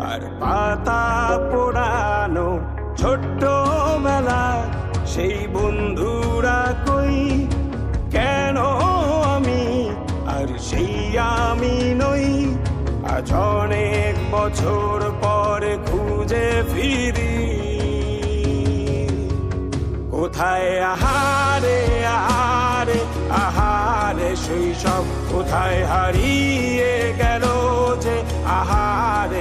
আর পাতা পোড়ানো ছোট্ট বেলা সেই বন্ধুরা কই? কেন আমি? আর সেই আমি নই। আজ অনেক বছর পরে খুঁজে ফিরি। কোথায় আহারে আহারে আহারে শৈশব কোথায় হারিয়ে